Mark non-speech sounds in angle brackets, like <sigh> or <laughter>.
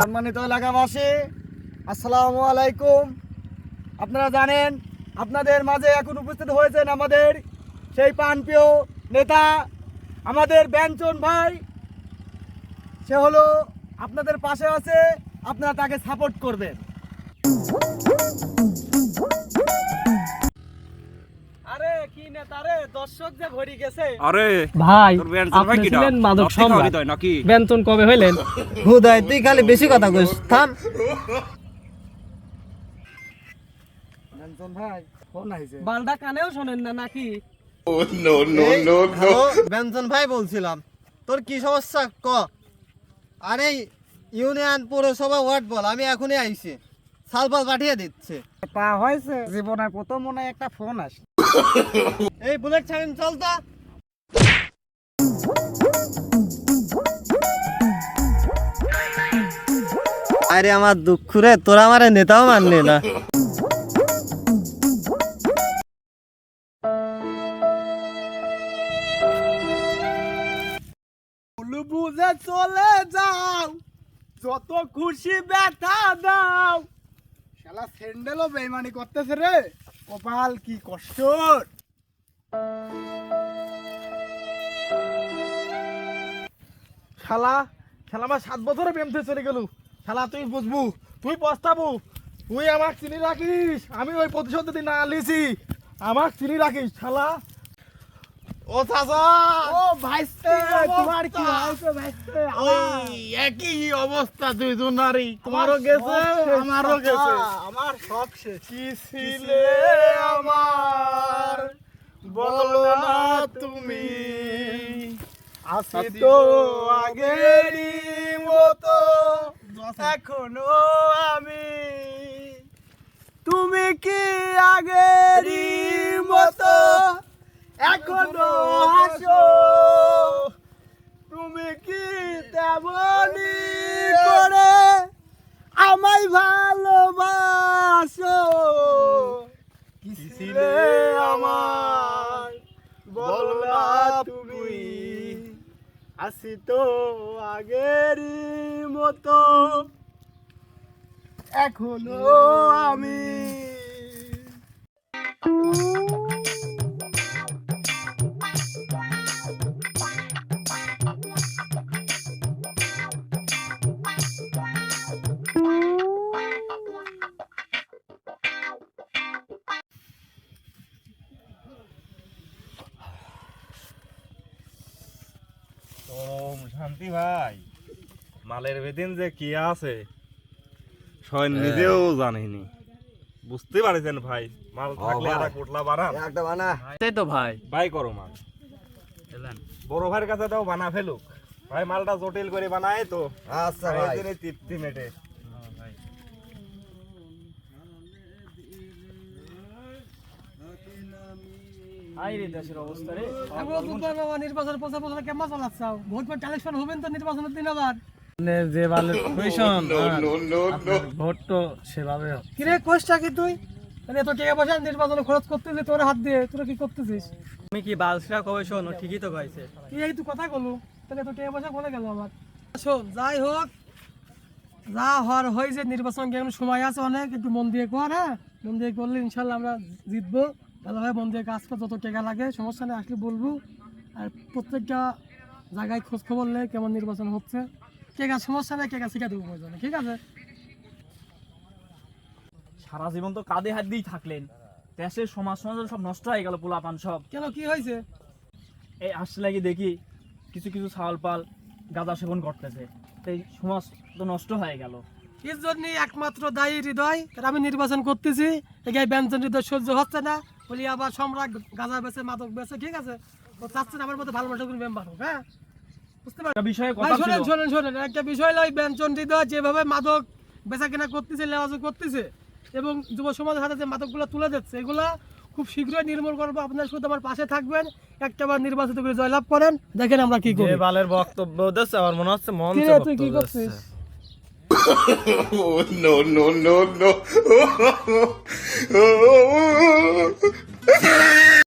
সম্মানিত এলাকাবাসী, আসসালামু আলাইকুম। আপনারা জানেন, আপনাদের মাঝে এখন উপস্থিত হয়েছেন আমাদের সেই প্রাণপ্রিয় নেতা, আমাদের ব্যঞ্জন ভাই। সে হলো, আপনাদের পাশে আছে, আপনারা তাকে সাপোর্ট করবেন। আরে কি নেতা রে দর্শক যে ভরি গেছে। আরে ভাই তোর আপনি ছিলেন মাদক সম্রাট। হৃদয় কবে হইলেন? হুদাই তুই খালি বেশি কথা কইস থাম। ভাই ফোন আইছে। বালদা কানেও শোনেন না নাকি? ব্যঞ্জন ভাই বলছিলাম তোর কি সমস্যা? ক? আরে ইউনিয়ন পৌরসভা ওয়ার্ড বল আমি এখনই আইছি। সালপাল পাঠিয়ে দিচ্ছে। তা হয়েছে জীবনের প্রথম মনে হয় একটা ফোন আসে এই বুলেট ছাড়েন চল তো। আরে আমার দুঃখ রে তোরা আমার নেতাও মানলি না। বুঝে চলে যাও যত খুশি ব্যথা দাও। শালা স্যান্ডেলও বেইমানি করতেছে রে। কপাল কি কষ্ট শালা শালা আমার সাত বছরে প্রেমতে চলে গেল। শালা, তুই বুঝবু, তুই পস্তাবু। তুই আমাক চিনি রাখিস, আমি ওই প্রতিশোধ যদি না লিছি আমাক চিনি রাখিস, শালা। ও চাচা! ও ভাইস্তে তোমার কি হয়েছে ভাইস্তে? ওই একই অবস্থা দুই জনারই তোমারও গেছে? আমারও গেছে। আমার সব শেষ। কি ছিলে আমার? বলো না তুমি। আছি তো আগেরই মতো। এখনও আমি। তুমি কি আগেরই মতো এখনও হাসো তুমি কি তেমনি করে আমায় ভালোবাসো কি ছিলে আমার বল না তুমি আসি তো আগেরই মতো। এখনও আমি ওম শান্তি ভাই। মালের বেদিন যে কি আছে সয় নিজেও জানিনি। বুঝতে পারছেন ভাই মাল থাকলে একটা কোটলা বানান। একটা বানা। তাই তো ভাই। ভাই করো মাল। বড় ভাইয়ের কাছে দাও বানা ফেলুক। ভাই মালটা জটিল করে বানায় তো। আচ্ছা ভাই তৃপ্তি মেটে। আই রে দেশের অবস্থা রে। নির্বাচন প্রচার প্রচার কেমন চালাচ্ছ ভোট পর কালেকশন হবেন তো নির্বাচনের দিন আবার? যে বালের পজিশন ভোট তো সেভাবে কিরে কোষ্টা কি তুই? মানে তো টাকা পয়সা নির্বাচনে খরচ করতেছিস তোর হাত দিয়ে তোরা কি করতেছিস? আমি কি বালসরা কবে শোনো? ঠিকই তো তুই এই কথা বলু তাহলে তো টাকা পয়সা কোনে গেল আমার? শোন যাই হোক যা হওয়ার হয়েছে নির্বাচন কেমন সময় আছে অনেক একটু মন দিয়ে কর হ্যাঁ? মন দিয়ে করলে ইনশাল্লাহ আমরা জিতবো। ভালোভাবে মন দিয়ে কাজ কর যত টাকা লাগে সমস্যা নেই আসলে বলব। আর প্রত্যেকটা জায়গায় খোঁজ খবর নেই কেমন নির্বাচন হচ্ছে। কে কাজ সমস্যা নেই কে কাজ শিখা দেবো প্রয়োজনে ঠিক আছে? সারা জীবন তো কাঁধে হাত দিয়েই থাকলেন। দেশের সমাজ সমাজ সব নষ্ট হয়ে গেল পোলাপান সব। কেন কি হয়েছে? এই আসছে লাগি দেখি কিছু কিছু ছাওয়াল পাল গাঁদা সেবন করতেছে। তো এই সমাজ তো নষ্ট হয়ে গেল। এর জন্য একমাত্র দায়ী হৃদয় আমি নির্বাচন করতেছি। এখানে ব্যঞ্জন হৃদয় সহ্য হচ্ছে না। বলি আবার সম্রাট গাঁজা বেছে মাদক বেছে ঠিক আছে? ও চাচ্ছেন আমার মতো ভালো মানুষের মেম্বার হোক হ্যাঁ? বুঝতে কথা শোনেন শোনেন শোনেন একটা বিষয় যেভাবে মাদক বেচা কেনা করতেছে লেওয়াজ করতেছে এবং যুব সমাজের হাতে যে মাদকগুলো তুলে দিচ্ছে এগুলা খুব শীঘ্রই নির্মূল করব। আপনার শুধু আমার পাশে থাকবেন একটা বার নির্বাচিত করে জয়লাভ করেন। দেখেন আমরা কি করি। বালের বক্তব্য দিচ্ছে আমার মনে হচ্ছে মন তুই কি করছিস? <laughs> no, no, no, no. <laughs>